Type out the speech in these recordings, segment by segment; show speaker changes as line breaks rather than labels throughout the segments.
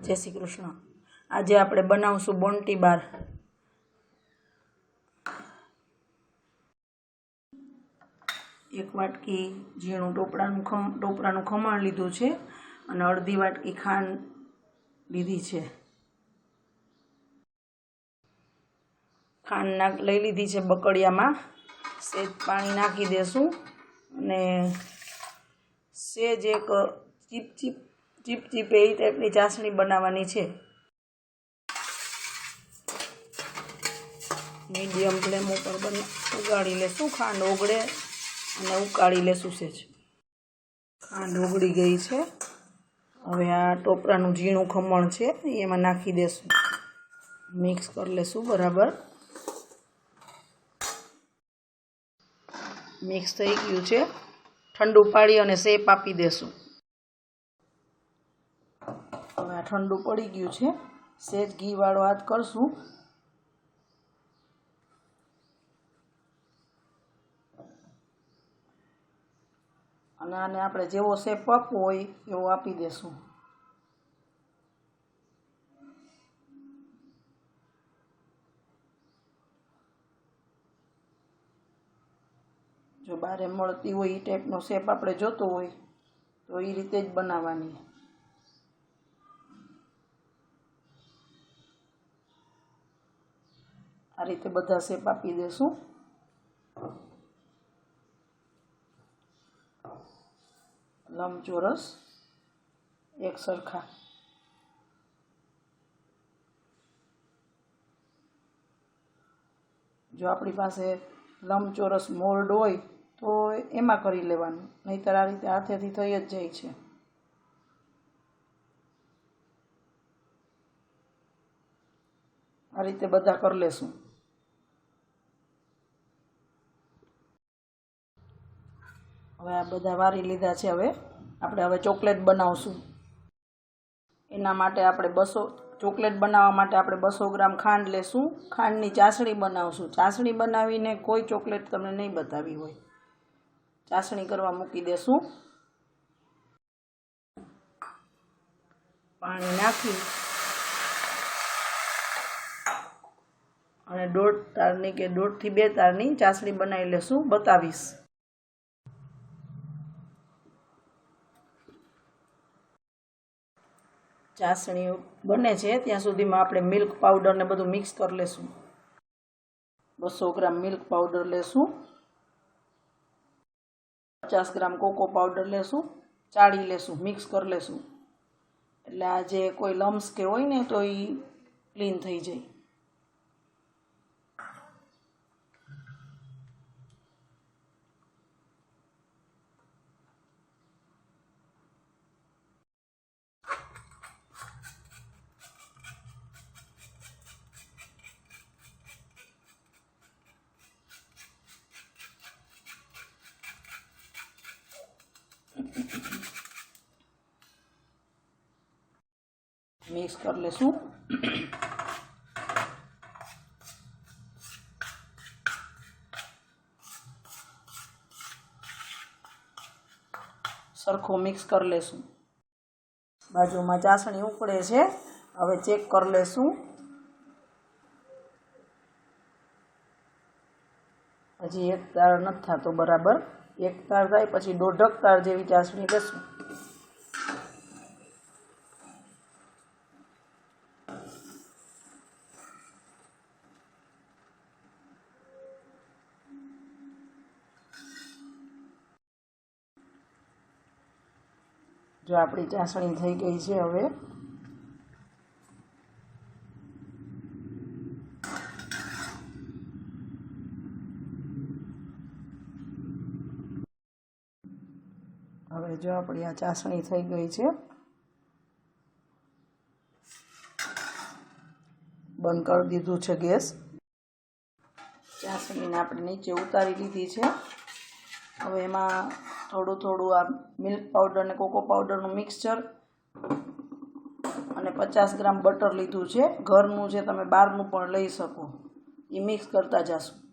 જય શ્રી કૃષ્ણ. આજે આપણે બનાવશું બોન્ટી બાર. એક વાટકી ઝીણું ટોપરાનું ખમ, ટોપરાનું ખમણ લીધું છે અને અડધી વાટકી ખાંડ લીધી છે. ખાંડ નાખ, લઈ લીધી છે બકડિયામાં. સેજ પાણી નાખી દેશું અને સેજ એક ચીપ ચીપ ચીપ ચીપ એ ટાઈપની ચાસણી બનાવવાની છે. મીડિયમ ફ્લેમ ઉપર બને, ઉગાડી લેશું, ખાંડ ઓગળે અને ઉકાળી લેશું સેજ. ખાંડ ઓગળી ગઈ છે. હવે આ ટોપરાનું ઝીણું ખમણ છે એમાં નાખી દેશું. મિક્સ કરી લેશું, બરાબર. મિક્સ થઈ ગયું છે. ઠંડુ પાડી અને શેપ આપી દેશું. આ ઠંડુ પડી ગયું છે. સેજ ઘીવાળો હાથ કરશું. અને આને આપણે જેવો શેપ આપવો હોય એવો આપી દેશું. જો બારે મળતી હોય એ ટાઈપનો શેપ આપણે જોતો હોય, તો એ રીતે જ બનાવવાની. આ રીતે બધા શેપ આપી દેશું. લંબચોરસ એક સરખા. જો આપણી પાસે લંબચોરસ મોલ્ડ હોય, તો એમાં કરી લેવાનું. નહીંતર આ રીતે હાથેથી થઈ જ જાય છે. આ રીતે બધા કરી લેશું. હવે આ બધા વારી લીધા છે હવે. આપણે હવે ચોકલેટ બનાવશું. એના માટે આપણે બસો, ચોકલેટ બનાવવા માટે આપણે બસો ગ્રામ ખાંડ લેશું. ખાંડની ચાસણી બનાવશું. ચાસણી બનાવીને કોઈ ચોકલેટ તમને નહીં બતાવી હોય. ચાસણી કરવા મૂકી દેશું. પાણી નાખી. અને દોઢ તારની કે દોઢથી બે તારની ચાસણી બનાવી લેશું. બતાવીશ. ચાસણી બને છે, ત્યાં સુધીમાં આપણે મિલ્ક પાવડર ને બધું મિક્સ કરી લેશું. બસો ગ્રામ મિલ્ક પાવડર લેશું. પચાસ ગ્રામ કોકો પાવડર લેશું. ચાળી લેશું મિક્સ કરી લેશું. એટલે આ જે કોઈ લમ્સ કે હોય ને, તો એ ક્લીન થઈ જાય. મિક્સ કરી લેશું. સરખો મિક્સ કરી લેશું. બાજુમાં ચાસણી ઉકળે છે. હવે ચેક કરી લેશું. હજી એક તાર નથી થતો બરાબર. એક તાર થાય પછી દોઢક તાર જેવી ચાસણી લેશું. જો આપણી ચાસણી થઈ ગઈ છે હવે. હવે જો આપણી આ ચાસણી થઈ ગઈ છે. બંધ કરી દીધું છે ગેસ. ચાસણીને આપણે નીચે ઉતારી લીધી છે. હવે એમાં થોડું થોડું આ મિલ્ક પાવડર અને કોકો પાવડરનું મિક્સચર અને પચાસ ગ્રામ બટર લીધું છે. ઘરનું છે તમે બહારનું પણ લઈ શકો. એ મિક્સ કરતા જાશું.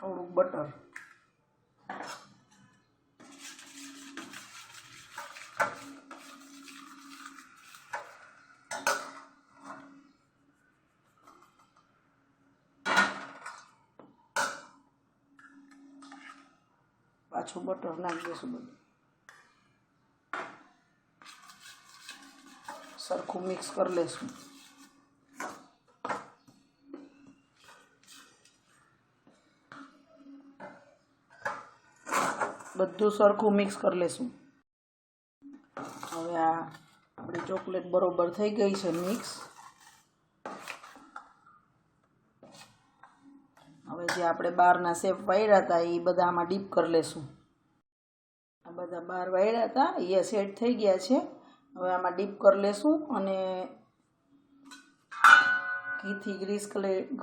થોડુંક બટર પાછું બટર નાખી દઈશું બધું. સરખું મિક્સ કરી લેશું બધું સરખું મિક્સ કરી લેશું. હવે આ આપણી ચોકલેટ બરોબર થઈ ગઈ છે મિક્સ હવે જે આપણે બહારના સેફ વાયરા હતા એ બધા આમાં ડીપ કરી લેશું. આ બધા બહાર વાયરા હતા, એ સેટ થઈ ગયા છે. હવે આમાં ડીપ કરી લેશું અને ઘીથી ગ્રીસ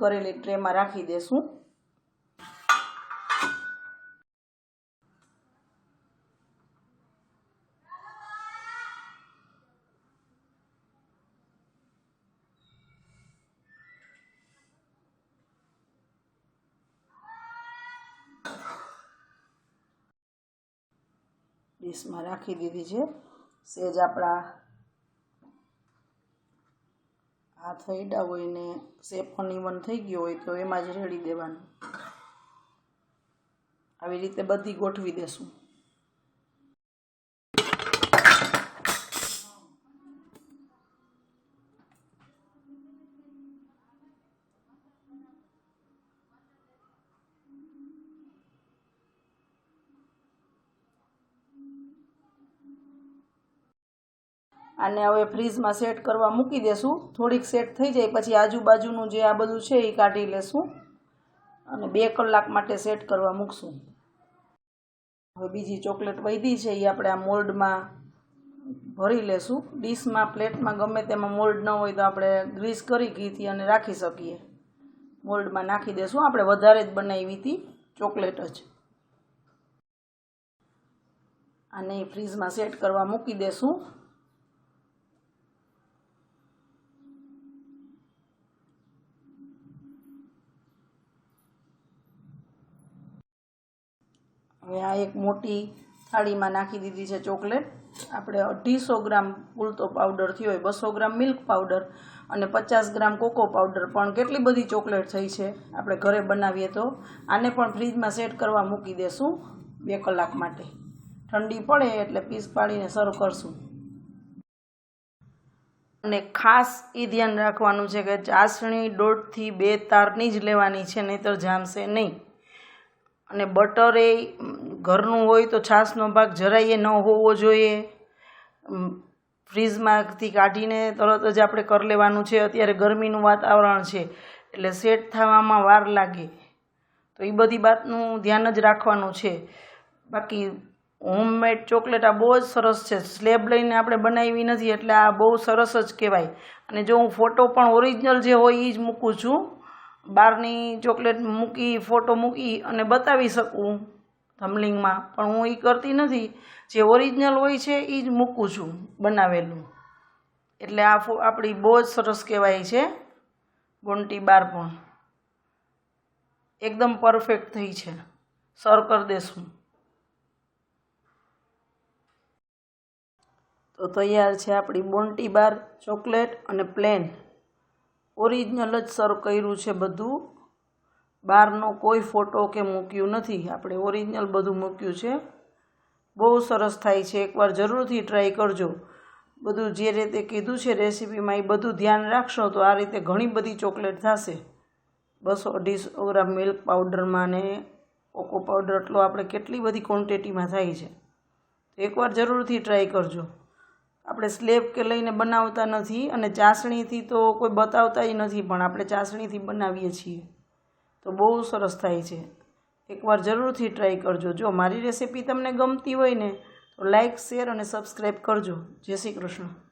કરેલી ટ્રેમાં રાખી દેશું. ડીશમાં રાખી દીધી છે. સેજ આપણા હાથ હૈડા હોય ને શેપ ઇવન થઈ ગયો હોય તો એમાં જ રેડી દેવાનું. આવી રીતે બધી ગોઠવી દેશું. આને હવે ફ્રીજમાં સેટ કરવા મૂકી દેશું. થોડીક સેટ થઈ જાય, પછી આજુબાજુનું જે આ બધું છે એ કાઢી લેશું અને બે કલાક માટે સેટ કરવા મૂકશું. હવે બીજી ચોકલેટ વૈધી છે, એ આપણે આ મોલ્ડમાં ભરી લેશું. ડીશમાં, પ્લેટમાં ગમે તેમાં મોલ્ડ ન હોય તો આપણે ગ્રીસ કરી ઘીથી અને રાખી શકીએ. મોલ્ડમાં નાખી દેશું. આપણે વધારે જ બનાવી હતી ચોકલેટ જ. આને ફ્રીજમાં સેટ કરવા મૂકી દેશું. હવે આ એક મોટી થાળીમાં નાખી દીધી છે ચોકલેટ. આપણે અઢીસો ગ્રામ પૂરતો પાવડર થયો હોય, બસો ગ્રામ મિલ્ક પાવડર અને પચાસ ગ્રામ કોકો પાવડર. પણ કેટલી બધી ચોકલેટ થઈ છે આપણે ઘરે બનાવીએ તો? આને પણ ફ્રીજમાં સેટ કરવા મૂકી દેશું બે કલાક માટે. ઠંડી પડે એટલે પીસ પાડીને સર્વ કરશું. અને ખાસ એ ધ્યાન રાખવાનું છે કે ચાસણી દોઢથી બે તારની જ લેવાની છે, નહીંતર જામશે નહીં. અને બટર એ ઘરનું હોય તો છાશનો ભાગ જરાય ન હોવો જોઈએ. ફ્રીજમાંથી કાઢીને તરત જ આપણે કરી લેવાનું છે. અત્યારે ગરમીનું વાતાવરણ છે, એટલે સેટ થવામાં વાર લાગે. તો એ બધી વાતનું ધ્યાન જ રાખવાનું છે. બાકી હોમમેડ ચોકલેટ આ બહુ જ સરસ છે. સ્લેબ લઈને આપણે બનાવી નથી, એટલે આ બહુ સરસ જ કહેવાય. અને જો હું ફોટો પણ ઓરિજિનલ જે હોય એ જ મૂકું છું. બહારની ચોકલેટ મૂકી, ફોટો મૂકી અને બતાવી શકું થમલિંગમાં પણ હું એ કરતી નથી. જે ઓરિજિનલ હોય છે એ જ મૂકું છું બનાવેલું. એટલે આ આપણી બહુ જ સરસ કહેવાય છે. બોન્ટી બાર પણ. એકદમ પરફેક્ટ થઈ છે. સર્વ કરી દેશું. તો તૈયાર છે આપણી બોન્ટી બાર ચોકલેટ અને પ્લેન ઓરિજિનલ જ સર્વ કર્યું છે બધું. બહારનો કોઈ ફોટો કે મૂક્યું નથી. આપણે ઓરિજિનલ બધું મૂક્યું છે. બહુ સરસ થાય છે. એકવાર જરૂરથી ટ્રાય કરજો. બધું જે રીતે કીધું છે રેસીપીમાં એ બધું ધ્યાન રાખશો તો આ રીતે ઘણી બધી ચોકલેટ થશે. બસો અઢીસો ગ્રામ મિલ્ક પાવડરમાં ને કોકો પાવડર એટલો આપણે કેટલી બધી ક્વોન્ટિટીમાં થાય છે. એકવાર જરૂરથી ટ્રાય કરજો. આપણે સ્લેબ કે લઈને બનાવતા નથી અને ચાસણીથી તો કોઈ બતાવતા નથી, પણ આપણે ચાસણીથી બનાવીએ છીએ. તો બહુ સરસ થાય છે. એકવાર જરૂરથી ટ્રાય કરજો. જો મારી રેસીપી તમને ગમતી હોય ને, તો લાઇક શેર અને સબસ્ક્રાઈબ કરજો. જય શ્રી કૃષ્ણ.